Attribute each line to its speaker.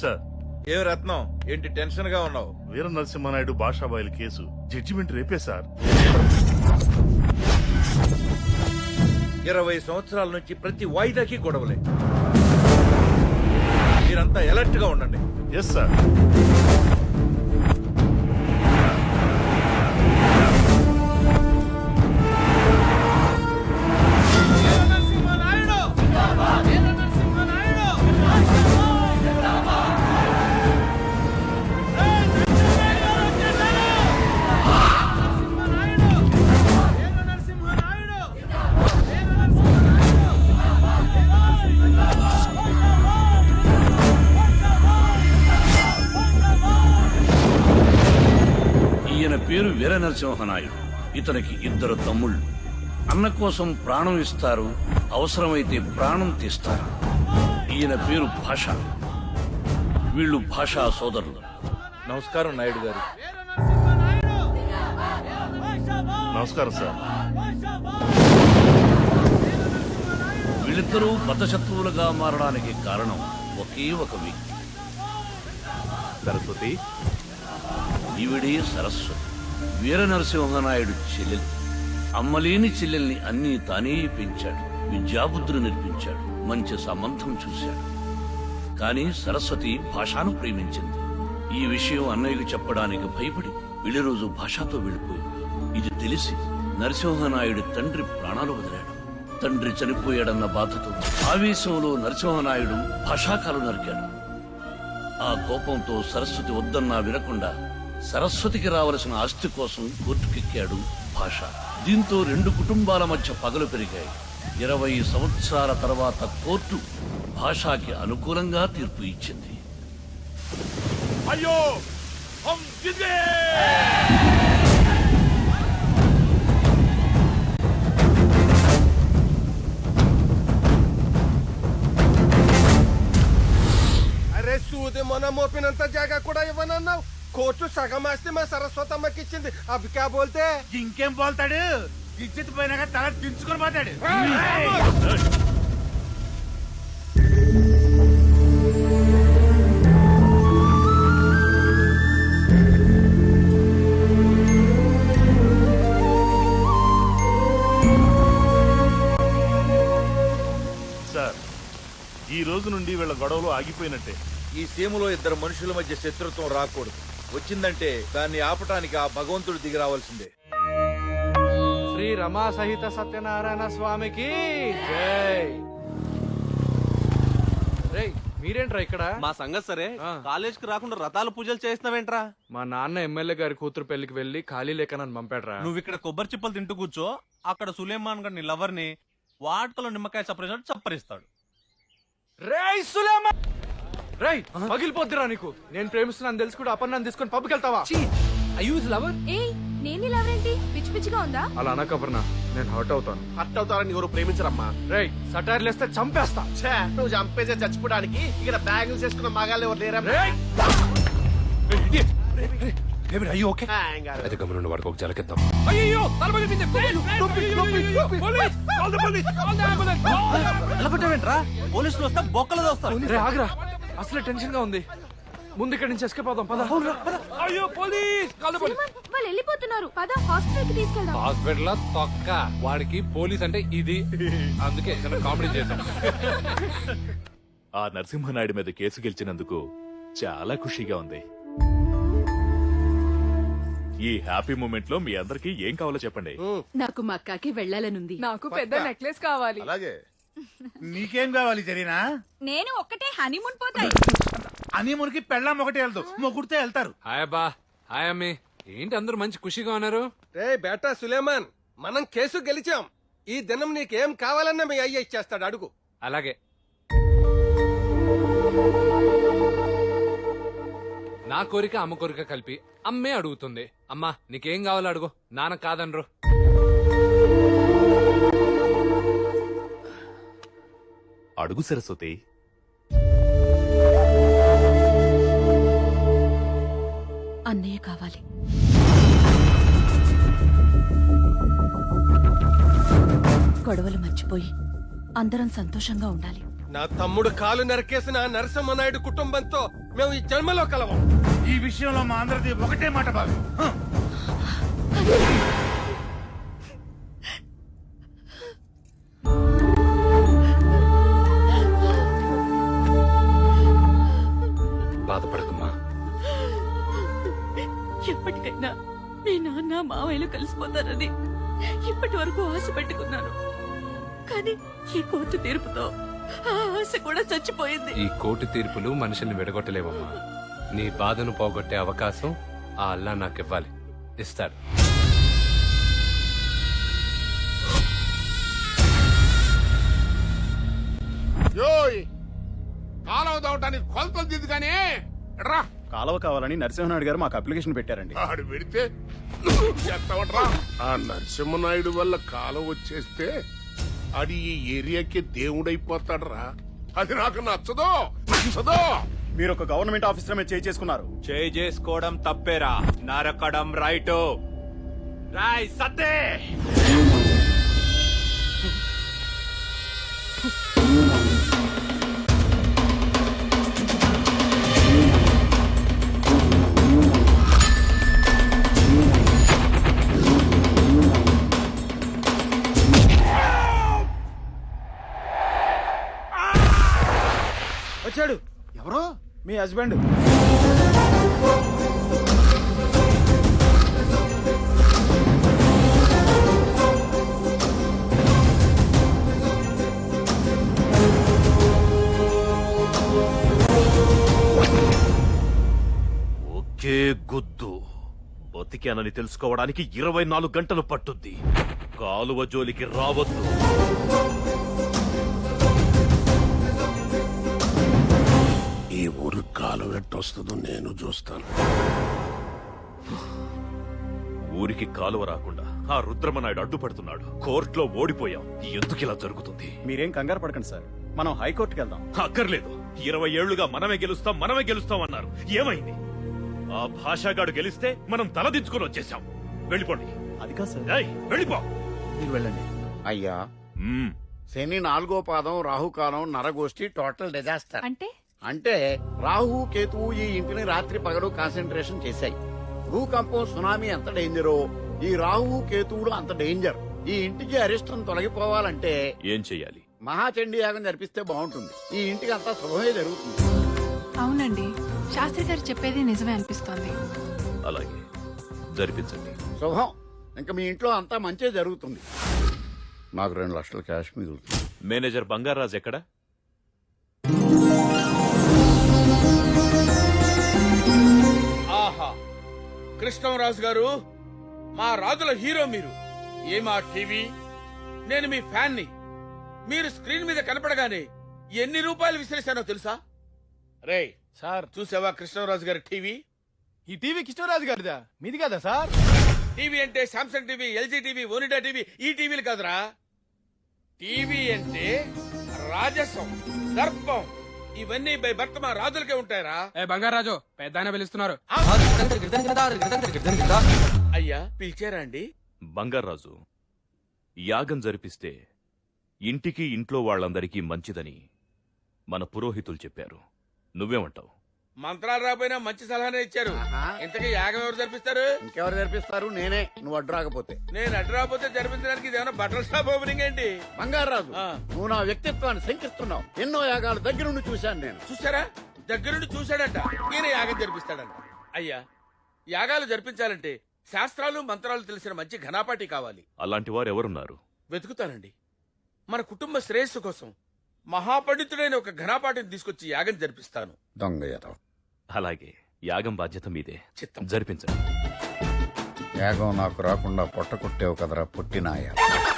Speaker 1: Sir.
Speaker 2: ఏ రత్నం? ఏంటి టెన్షన్గా ఉన్నావు?
Speaker 1: వీర నరసింహనాయుడు భాషాబాయిల కేసు జడ్జిమెంట్ రేపే సార్.
Speaker 2: ఇరవై సంవత్సరాల నుంచి ప్రతి వాయిదాకి గొడవలే. మీరంతా అలర్ట్గా ఉండండి.
Speaker 1: ఎస్ సార్
Speaker 3: ఈయన పేరు వీర నరసింహనాయుడు ఇతనికి ఇద్దరు తమ్ముళ్ళు. అన్న కోసం ప్రాణం ఇస్తారు అవసరమైతే ప్రాణం తీస్తారు. ఈయన పేరు భాష. వీళ్ళు భాషా సోదరులు.
Speaker 2: నమస్కారం నాయుడు గారు.
Speaker 1: నమస్కారం సార్.
Speaker 3: వీళ్ళిద్దరూ బతశత్రువులుగా మారడానికి కారణం ఒకే ఒక వ్యక్తి.
Speaker 1: సరస్వతి
Speaker 3: ఈవిడే సరస్వతి. వీర నరసింహనాయుడు చెల్లెలు. అమ్మలేని చెల్లెల్ని అన్నీ తానే పెంచాడు. విద్యాబుద్ధులు నేర్పించాడు. మంచి సంబంధం చూశాడు. కాని సరస్వతి భాషను ప్రేమించింది. ఈ విషయం అన్నయ్యకు చెప్పడానికి భయపడి వెళ్ళి రోజు భాషతో వెళ్ళిపోయింది. ఇది తెలిసి నరసింహనాయుడు తండ్రి ప్రాణాలు వదిలాడు. తండ్రి చనిపోయాడన్న బాధతో ఆవేశంలో నరసింహనాయుడు భాషాకాలు నరికాడు. ఆ కోపంతో సరస్వతి వద్దన్నా వినకుండా సరస్వతికి రావలసిన ఆస్తి కోసం కోర్టుకెక్కాడు భాష. దీంతో రెండు కుటుంబాల మధ్య పగలు పెరిగాయి. ఇరవై సంవత్సరాల తర్వాత కోర్టు భాషాకి అనుకూలంగా తీర్పు ఇచ్చింది.
Speaker 1: అయ్యో!
Speaker 4: అరే సూది మొన మోపినంత జాగా కూడా ఇవ్వనన్నావు. కోర్టు సగం ఆస్తి మా సరస్వతమ్మకి ఇచ్చింది. అవి క్యా బోల్తే?
Speaker 5: ఇంకేం పోల్తాడు ఇజ్జత్ పోయినాక తల దించుకొని పోతాడు.
Speaker 1: సార్ ఈ రోజు నుండి వీళ్ళ గొడవలు ఆగిపోయినట్టే.
Speaker 2: ఈ సీమలో ఇద్దరు మనుషుల మధ్య శత్రుత్వం రాకూడదు. వచ్చిందంటే దాన్ని ఆపటానికి ఆ భగవంతుడు దిగి రావాల్సిందే.
Speaker 6: శ్రీ రమా సహిత సత్యనారాయణ స్వామికి జై. రేయ్ మీరేంట్రా ఇక్కడ?
Speaker 7: మా సంగతి సరే. కాలేజ్కి రాకుండా రథాలు పూజలు చేస్తున్నావేంట్రా
Speaker 6: మా నాన్న ఎమ్మెల్యే గారి కూతురు పెళ్ళికి వెళ్ళి ఖాళీ లేక నన్ను పంపాడ్రా.
Speaker 7: నువ్వు ఇక్కడ కొబ్బరి చిప్పలు తింటూ కూర్చో అక్కడ సులేమాన్ గారి లవర్ని వాటికలో నిమ్మకాయ చప్పరిసినట్టు చప్పరిస్తాడు.
Speaker 6: రేయ్ సులేమా రేయ్ పగిలిపోద్దిరా నీకు. నేను ప్రేమిస్తున్నాను తెలుసు కూడా అపర్ణాన్ని తీసుకొని పబ్కి వెళ్తావా? అయ్యూజ్ లవర్
Speaker 8: ఏయ్ నేను లేవరేంటి పిచ్చి పిచ్చిగా ఉందా?
Speaker 6: అలా అనకపర్ణ నేను హర్ట్ అవుతాను.
Speaker 4: హర్ట్ అవుతారని ఎవరు ప్రేమించరమ్మా.
Speaker 6: రేయ్ సటైర్లు వేస్తే చంపేస్తా.
Speaker 4: ఛే, నువ్వు చంపేసే చచ్చిపోవడానికి ఇక్కడ బ్యాగులు చేసుకున్న మగాళ్ళు ఎవరు లేరమ్మా.
Speaker 6: రేయ్!
Speaker 7: అయ్యో ఓకే
Speaker 4: ఆ, ఏం కాదు.
Speaker 9: అయితే గమనుండి వాడికి ఒక జలకిద్దాం
Speaker 6: అయ్యో తల పగిలిపోయింది. పోలీస్!
Speaker 7: ఎలా కొట్టావేంట్రా పోలీసులు వస్తే బొక్కలు వస్తారు
Speaker 6: రే ఆగ్రా. అసలే టెన్షన్గా ఉంది. ముందు ఇక్కడి నుంచి ఎస్కేప్ అవుదాం పద. అయ్యో పోలీస్! కాళ్ళు పోలీస్
Speaker 8: సులేమాన్, వాళ్ళు వెళ్ళిపోతున్నారు. పద హాస్పిటల్కి తీసుకెళ్దాం.
Speaker 10: హాస్పిటల్ తొక్క. వాడికి పోలీస్ అంటే ఇది. అందుకే చిన్న కామెడీ చేశాం
Speaker 9: ఆ నరసింహనాయుడు మీద కేసు గెలిచినందుకు చాలా ఖుషిగా ఉంది. ఈ హ్యాపీ మూమెంట్లో మీ అందరికి ఏం కావాలో చెప్పండి.
Speaker 8: నాకు మక్కాకి వెళ్ళాలనుంది.
Speaker 11: నాకు పెద్ద నెక్లెస్ కావాలి.
Speaker 2: అలాగే.
Speaker 5: నీకేం కావాలి జరినా?
Speaker 8: నేను ఒక్కటే హనీమూన్ పోతాయి
Speaker 5: అని మురికి పెళ్ళాం ఒకటి వెళ్దు. మొగుడితే వెళ్తారు.
Speaker 10: హాయ్ అబ్బా. హాయ్ అమ్మి. ఏంటి అందరూ మంచి ఖుషిగా ఉన్నారు?
Speaker 4: రే బేటా సులేమాన్ మనం కేసు గెలిచాం. ఈ దినం నీకేం కావాలన్నా మీ అయ్య ఇచ్చేస్తాడు అడుగు.
Speaker 10: అలాగే. నా కోరిక అమ్మ కోరిక కలిపి అమ్మే అడుగుతుంది. అమ్మా నీకేం కావాలో అడుగు. నాన్న కాదనరు.
Speaker 9: అడుగు సరస్వతి.
Speaker 8: అన్నయ్య కావాలి. గొడవలు మర్చిపోయి అందరం సంతోషంగా ఉండాలి.
Speaker 4: నా తమ్ముడు కాలు నరికేసిన నరసింహ నాయుడు కుటుంబంతో మేము ఈ జన్మలో కలవం.
Speaker 5: ఈ విషయంలో మా అందరిది ఒకటే మాట బాబు.
Speaker 10: బాధపడకమ్మా.
Speaker 8: ఎప్పటికైనా మీ నాన్న మావయ్యలు కలిసిపోతారని ఇప్పటి వరకు ఆశ పెట్టుకున్నాను. కానీ ఈ కోర్టు తీర్పుతో ఆ ఆశ కూడా చచ్చిపోయింది.
Speaker 10: ఈ కోర్టు తీర్పులు మనుషుల్ని విడగొట్టలేవమ్మా. నీ బాధను పోగొట్టే అవకాశం ఆ అల్లా నాకు ఇవ్వాలి ఇస్తాడు.
Speaker 5: యోయ్! కాలువ దవటానికి కొలతలు కానీ రా.
Speaker 1: కాలువ కావాలని నరసింహనాయుడు గారు మాకు అప్లికేషన్ పెట్టారండి.
Speaker 5: ఆడు పెడితే నువ్వు చేస్తావట్రా ఆ నరసింహనాయుడు వల్ల కాలం వచ్చేస్తే ఆడి ఈ ఏరియాకి దేవుడైపోతాడురా. అది నాకు నచ్చదు నచ్చదు.
Speaker 1: మీరు ఒక గవర్నమెంట్ ఆఫీసర్ మీద చేయి చేసుకున్నారు.
Speaker 9: చేయి చేసుకోవడం తప్పేరా. నరకడం రైటు. రాయ్ సత్తే.
Speaker 4: వచ్చాడు.
Speaker 1: ఎవరు? మీ హస్బెండ్.
Speaker 9: ఒకే గుద్దు. బతికానని తెలుసుకోవడానికి ఇరవై నాలుగు గంటలు పట్టుద్ది. కాలువ జోలికి రావద్దు.
Speaker 5: ఈ ఊరు కాలం ఎట్టొస్తుందో నేను చూస్తాను.
Speaker 9: ఊరికి కాలువ రాకుండా ఆ రుద్రమనాయుడు అడ్డుపడుతున్నాడు. కోర్టులో ఓడిపోయాం. ఎందుకు ఇలా జరుగుతుంది?
Speaker 1: మీరేం కంగారు పడకండి సార్. మనం హైకోర్టుకి వెళ్దాం.
Speaker 9: అక్కర్లేదు. ఇరవై ఏళ్ళుగా మనమే గెలుస్తాం మనమే గెలుస్తాం అన్నారు ఏమైంది? ఆ భాషాగాడు గెలిస్తే మనం తలదించుకుని వచ్చేసాం వెళ్ళిపోండి.
Speaker 1: అది కాదు సార్.
Speaker 9: ఏయ్, వెళ్ళిపో.
Speaker 1: మీరు వెళ్ళండి.
Speaker 11: అయ్యా
Speaker 9: మ్మ్.
Speaker 11: శని నాలుగో పాదం రాహుకాలం నరగోష్ఠి టోటల్ డిజాస్టర్.
Speaker 8: అంటే?
Speaker 11: అంటే రాహు కేతువు ఈ ఇంటిని రాత్రి పగలు కాన్సన్ట్రేషన్ చేశాయి. భూకంపం సునామీ ఎంత డేంజరో ఈ రాహు కేతువులు అంత డేంజర్ ఈ ఇంటికి అరిష్టం తొలగిపోవాలంటే
Speaker 9: ఏం చెయ్యాలి?
Speaker 11: మహాచండీ యాగం జరిపిస్తే బాగుంటుంది. ఈ ఇంటికి అంతా శుభమే జరుగుతుంది.
Speaker 8: అవునండి. శాస్త్రి గారు చెప్పేది నిజమే అనిపిస్తోంది.
Speaker 9: అలాగే. జరిపించండి.
Speaker 11: శుభం. ఇంకా మీ ఇంట్లో అంతా మంచి జరుగుతుంది. నాకు రెండు లక్షల క్యాష్ మిగులుతుంది.
Speaker 9: మేనేజర్ బంగారాజ్ ఎక్కడ?
Speaker 2: కృష్ణరాజు గారు మా రాజుల హీరో మీరు. ఏమా టీవీ? నేను మీ ఫ్యాన్ని మీరు స్క్రీన్ మీద కనపడగానే ఎన్ని రూపాయలు విసిరేశానో తెలుసా? రే
Speaker 4: సార్.
Speaker 2: చూసావా కృష్ణరాజు గారి టీవీ?
Speaker 4: ఈ టీవీ కృష్ణరాజు గారిదా? మీది కదా సార్?
Speaker 2: టీవీ అంటే Samsung TV LG TV Onida TV ఈ టీవీలు కాదురా. టీవీ అంటే రాజసం దర్పం. ఇవన్నీ బై భర్త మా రాజులకే ఉంటాయరా?
Speaker 6: ఏ బంగారాజు పెద్ద పిలుస్తున్నారు.
Speaker 2: అయ్యా పిలిచారా అండి?
Speaker 9: బంగారాజు యాగం జరిపిస్తే ఇంటికి ఇంట్లో వాళ్ళందరికీ మంచిదని మన పురోహితులు చెప్పారు. నువ్వేమంటావు?
Speaker 2: మంత్రాలు రాపోయినా మంచి సలహానే ఇచ్చారు. ఇంతకీ యాగం ఎవరు జరిపిస్తారు?
Speaker 11: ఇంకెవరు జరిపిస్తారు? నేనే. నువ్వు అడ్డు రాకపోతే.
Speaker 2: నేను అడ్డు రాకపోతే జరిపించడానికి ఇదేమన్నా బట్టల షాప్ ఓపెనింగ్ ఏంటి?
Speaker 11: బంగారాజు
Speaker 2: ఆ.
Speaker 11: నువ్వు నా వ్యక్తిత్వాన్ని శంకిస్తున్నావు. ఎన్నో యాగాలు దగ్గర నుండి చూశాను నేను.
Speaker 2: చూసారా దగ్గరుండి చూశాడంట. ఈయన యాగం జరిపిస్తాడంట. అయ్యా యాగాలు జరిపించాలంటే శాస్త్రాలు మంత్రాలు తెలిసిన మంచి ఘనాపాటి కావాలి.
Speaker 9: అలాంటి వారు ఎవరున్నారు?
Speaker 2: వెతుకుతానండి మన కుటుంబ శ్రేయస్సు కోసం మహాపండితుడైన ఒక ఘనాపాటిని తీసుకొచ్చి యాగం జరిపిస్తాను.
Speaker 11: దొంగ.
Speaker 9: అలాగే యాగం బాధ్యత మీదే.
Speaker 2: చిత్తం.
Speaker 9: జరిపించండి.
Speaker 11: యాగం నాకు రాకుండా పొట్ట కొట్టేవు కదరా పుట్టినాయ.